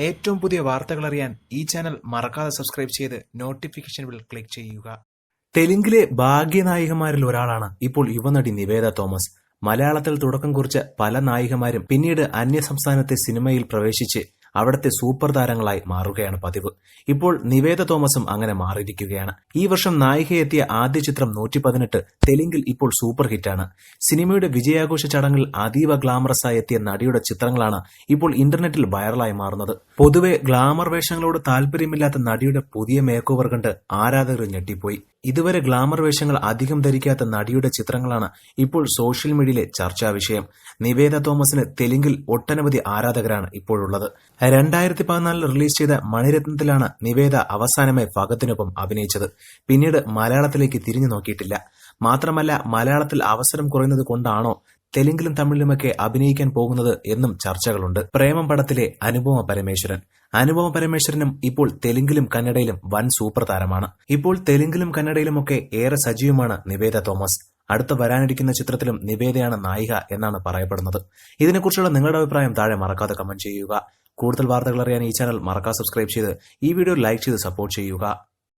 ഏറ്റവും പുതിയ വാർത്തകൾ അറിയാൻ ഈ ചാനൽ മറക്കാതെ സബ്സ്ക്രൈബ് ചെയ്ത് നോട്ടിഫിക്കേഷൻ ബിൽ ക്ലിക്ക് ചെയ്യുക. തെലുങ്കിലെ ഭാഗ്യനായികമാരിൽ ഒരാളാണ് ഇപ്പോൾ യുവനടി നിവേദ തോമസ്. മലയാളത്തിൽ തുടക്കം കുറിച്ച പല നായികമാരും പിന്നീട് അന്യസംസ്ഥാനത്തെ സിനിമയിൽ പ്രവേശിച്ച് അവിടുത്തെ സൂപ്പർ താരങ്ങളായി മാറുകയാണ് പതിവ്. ഇപ്പോൾ നിവേദ തോമസും അങ്ങനെ മാറിയിരിക്കുകയാണ്. ഈ വർഷം നായികയെത്തിയ ആദ്യ ചിത്രം നൂറ്റി പതിനെട്ട് തെലുങ്കിൽ ഇപ്പോൾ സൂപ്പർ ഹിറ്റാണ്. സിനിമയുടെ വിജയാഘോഷ ചടങ്ങിൽ അതീവ ഗ്ലാമറസായി എത്തിയ നടിയുടെ ചിത്രങ്ങളാണ് ഇപ്പോൾ ഇന്റർനെറ്റിൽ വൈറലായി മാറുന്നത്. പൊതുവെ ഗ്ലാമർ വേഷങ്ങളോട് താല്പര്യമില്ലാത്ത നടിയുടെ പുതിയ മേക്കോവർ കണ്ട് ആരാധകർ ഞെട്ടിപ്പോയി. ഇതുവരെ ഗ്ലാമർ വേഷങ്ങൾ അധികം ധരിക്കാത്ത നടിയുടെ ചിത്രങ്ങളാണ് ഇപ്പോൾ സോഷ്യൽ മീഡിയയിലെ ചർച്ചാ വിഷയം നിവേദ തോമസിന് തെലുങ്കിൽ ഒട്ടനവധി ആരാധകരാണ് ഇപ്പോഴുള്ളത്. രണ്ടായിരത്തി പതിനാലിൽ റിലീസ് ചെയ്ത മണിരത്നത്തിലാണ് നിവേദ അവസാനമായി ഫഗത്തിനൊപ്പം അഭിനയിച്ചത്. പിന്നീട് മലയാളത്തിലേക്ക് തിരിഞ്ഞു നോക്കിയിട്ടില്ല. മാത്രമല്ല മലയാളത്തിൽ അവസരം കുറയുന്നത് കൊണ്ടാണോ തെലുങ്കിലും തമിഴിലുമൊക്കെ അഭിനയിക്കാൻ പോകുന്നത് എന്നും ചർച്ചകളുണ്ട്. പ്രേമം പടത്തിലെ അനുപമ പരമേശ്വരൻ. അനുപമ പരമേശ്വരനും ഇപ്പോൾ തെലുങ്കിലും കന്നഡയിലും വൻ സൂപ്പർ താരമാണ്. ഇപ്പോൾ തെലുങ്കിലും കന്നഡയിലുമൊക്കെ ഏറെ സജീവമാണ് നിവേദ തോമസ്. അടുത്ത വരാനിരിക്കുന്ന ചിത്രത്തിലും നിവേദയാണ് നായിക എന്നാണ് പറയപ്പെടുന്നത്. ഇതിനെക്കുറിച്ചുള്ള നിങ്ങളുടെ അഭിപ്രായം താഴെ മറക്കാതെ കമന്റ് ചെയ്യുക. കൂടുതൽ വാർത്തകൾ അറിയാൻ ഈ ചാനൽ മറക്കാതെ സബ്സ്ക്രൈബ് ചെയ്ത് ഈ വീഡിയോ ലൈക്ക് ചെയ്ത് സപ്പോർട്ട് ചെയ്യുക.